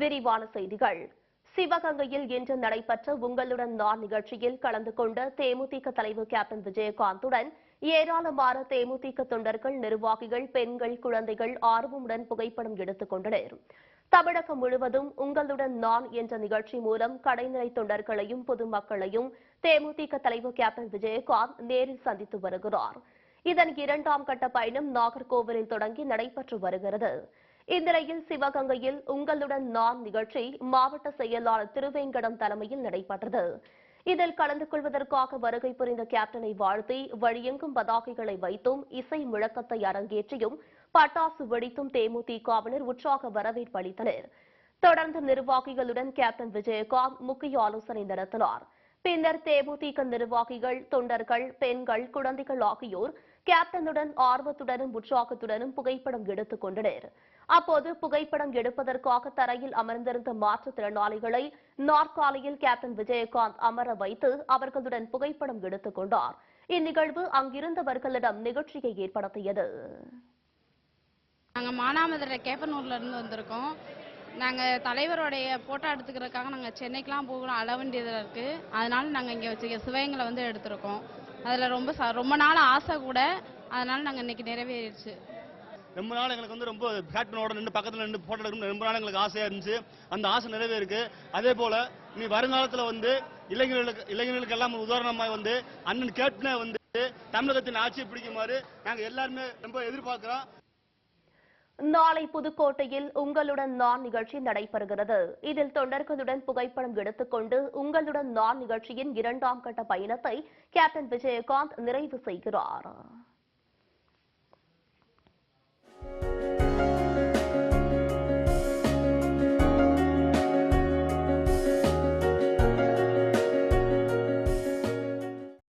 விரிவான செய்திகள். சிவகங்கையில் இன்று நடைபெற்ற உங்களுடன் நான் நிகழ்ச்சியில் கலந்து கொண்ட தேமுதிக தலைவர் கேப்டன் விஜயகாந்துடன் ஏராளமான தேமுதிக தொண்டர்கள் நிர்வாகிகள் பெண்கள் குழந்தைகள் ஆர்வமுடன் புகைப்படம் எடுத்துக் கொண்டனர். தமிழகம் முழுவதும் உங்களுடன் நான் என்ற நிகழ்ச்சி மூலம் கடைநிலை தொண்டர்களையும் பொதுமக்களையும் தேமுதிக தலைவர் கேப்டன் விஜயகாந்த் நேரில் சந்தித்து வருகிறார். இதன் இரண்டாம் கட்ட பயணம் நாகர்கோவிலில் தொடங்கி நடைபெற்று வருகிறது. இந்நிலையில் சிவகங்கையில் உங்களுடன் நான் நிகழ்ச்சி மாவட்ட செயலாளர் திருவேங்கடம் தலைமையில் நடைபெற்றது. இதில் கலந்து கொள்வதற்காக வருகை புரிந்த கேப்டனை வாழ்த்தி வழியெங்கும் பதாகைகளை வைத்தும் இசை முழக்கத்தை அரங்கேற்றியும் பட்டாசு வெடித்தும் தேமுதிகவினர் உற்சாக வரவேற்பு அளித்தனர். தொடர்ந்து நிர்வாகிகளுடன் கேப்டன் விஜயகாந்த் முக்கிய ஆலோசனை நடத்தினாா் பின்னர் தேமுதிக நிர்வாகிகள் தொண்டர்கள் பெண்கள் குழந்தைகள் ஆகியோர் கேப்டனுடன் ஆர்வத்துடனும் உற்சாகத்துடனும் புகைப்படம் எடுத்துக் கொண்டனர். அப்போது புகைப்படம் எடுப்பதற்காக தரையில் அமர்ந்திருந்த மாற்றுத்திறனாளிகளை நாற்காலியில் கேப்டன் விஜயகாந்த் அமர வைத்து அவர்களுடன் புகைப்படம் எடுத்துக் கொண்டார். இந்நிகழ்வு அங்கிருந்தவர்களிடம் நிகழ்ச்சியை ஏற்படுத்தியது. நாங்கள் மானாமதுரை கேப்பனூர்ல இருந்து வந்திருக்கோம். நாங்கள் தலைவருடைய போட்டோ எடுத்துக்கிறதுக்காக நாங்கள் சென்னைக்கெலாம் போகணும் அள வேண்டியதில் இருக்குது அதனால நாங்கள் இங்கே வச்சு சிவகங்களை வந்து எடுத்திருக்கோம். அதில் ரொம்ப ச ரொம்ப நாள் ஆசை கூட அதனால நாங்கள் இன்னைக்கு நிறைவேறிடுச்சு. ரொம்ப நாள் எங்களுக்கு வந்து ரொம்ப கேப்டனோட நின்று பக்கத்தில் நின்று போட்டோ எடுக்கணும் ரொம்ப நாள் எங்களுக்கு ஆசையாக இருந்துச்சு. அந்த ஆசை நிறைவேறிருக்கு. அதே போல் இனி வருங்காலத்தில் வந்து இளைஞர்களுக்கு இளைஞர்களுக்கு எல்லாம் உதாரணமாக வந்து அண்ணன் கேப்டனை வந்து தமிழகத்தின் ஆட்சியை பிடிக்குமாறு நாங்கள் எல்லாருமே ரொம்ப எதிர்பார்க்குறோம். நாளை புதுக்கோட்டையில் உங்களுடன் நான் நிகழ்ச்சி நடைபெறுகிறது. இதில் தொண்டர்களுடன் புகைப்படம் எடுத்துக்கொண்டு உங்களுடன் நான் நிகழ்ச்சியின் இரண்டாம் கட்ட பயணத்தை கேப்டன் விஜயகாந்த் நிறைவு செய்கிறார்.